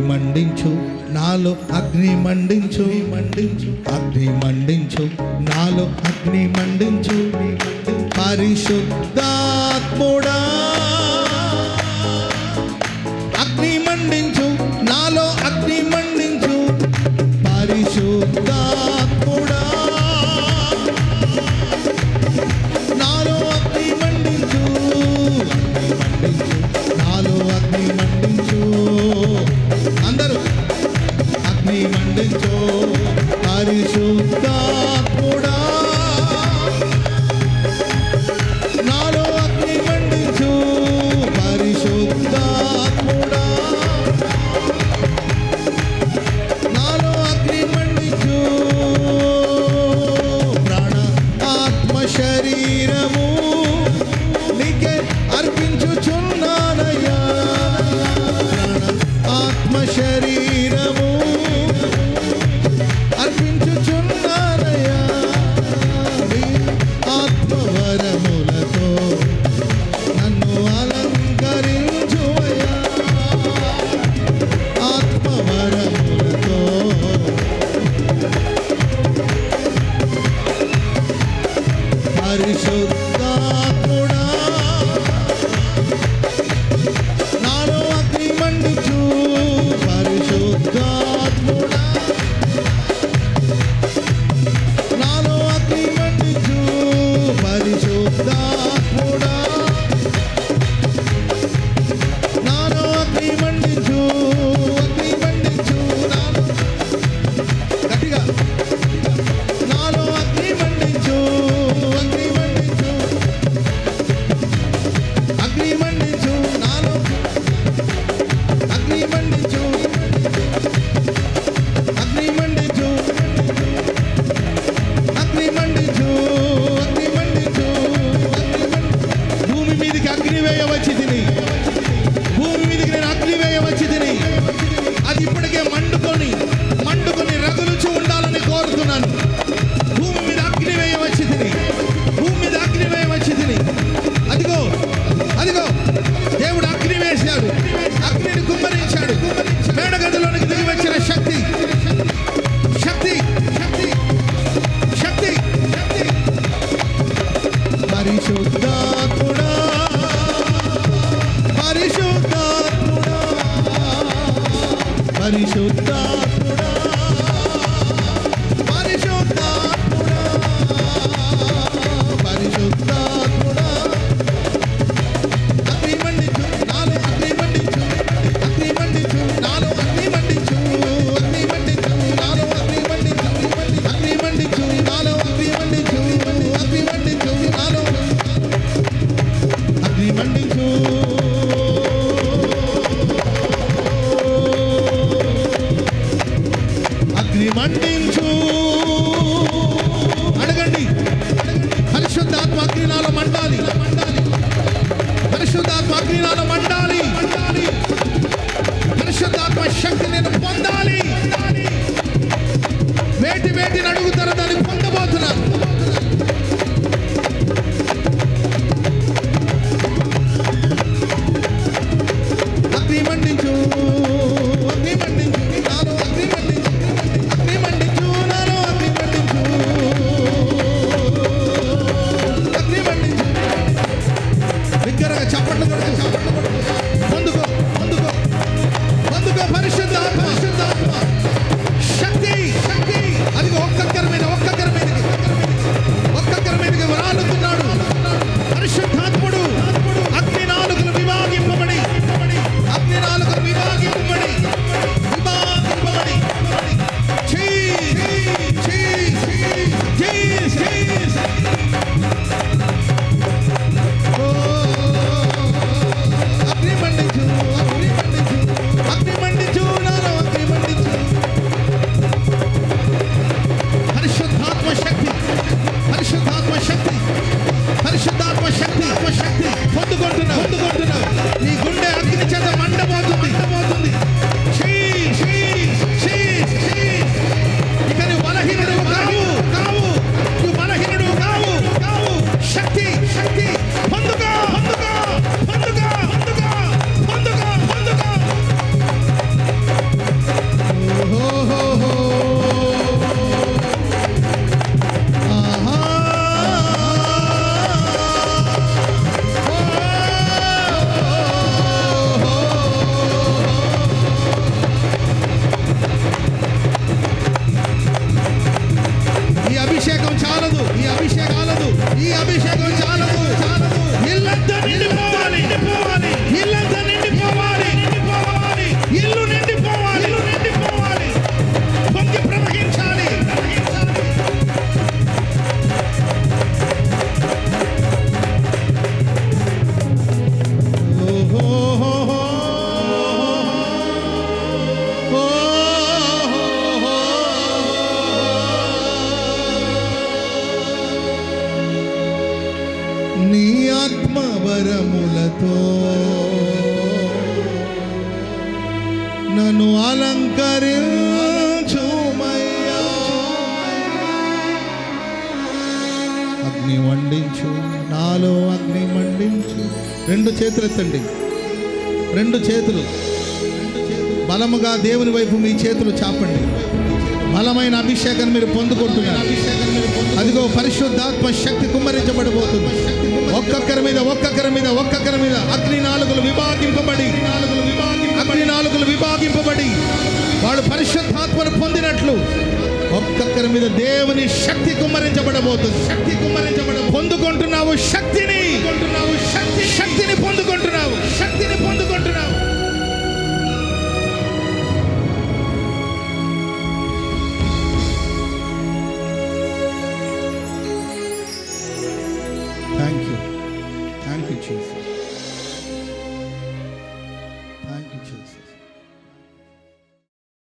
మండించు నాలో అగ్ని మండించు. మండించు అగ్ని మండించు నాలో అగ్ని మండించు. పరిశుద్ధాత్ముడా. అగ్ని మండించు నాలో అగ్ని మండించు. పరిశుద్ధాత్ముడా. పాడి మండించో పరిశుద్ధాత్ముడా. నాలో అగ్ని మండించు పరిశుద్ధాత్ముడా. నాలో అగ్ని అర్పించుచున్నానయ్యా. ఆత్మ శరీరం కూడా ఆత్మవరములతో నన్ను అలంకరించుమయ్యా. అగ్ని మండించు నాలో అగ్ని మండించు. రెండు చేతులు ఎత్తండి రెండు చేతులు. బలముగా దేవుని వైపు మీ చేతులు చాపండి. బలమైన అభిషేకాన్ని మీరు పొందుకుంటున్నారు. అదిగో పరిశుద్ధాత్మ శక్తి కుమ్మరించబడబోతుంది. ఒక్కొక్కరి మీద ఒక్కొక్కరి మీద ఒక్కొక్కరి మీద. అగ్ని నాలుగులు విభాగింపబడి నాలుగులు అగ్ని నాలుగులు విభాగింపబడి. వాడు పరిశుద్ధాత్మను పొందినట్లు ఒక్కొక్కరి మీద దేవుని శక్తి కుమ్మరించబడబోతుంది శక్తి కుమ్మరించబడ పొందుకుంటున్నావు శక్తిని.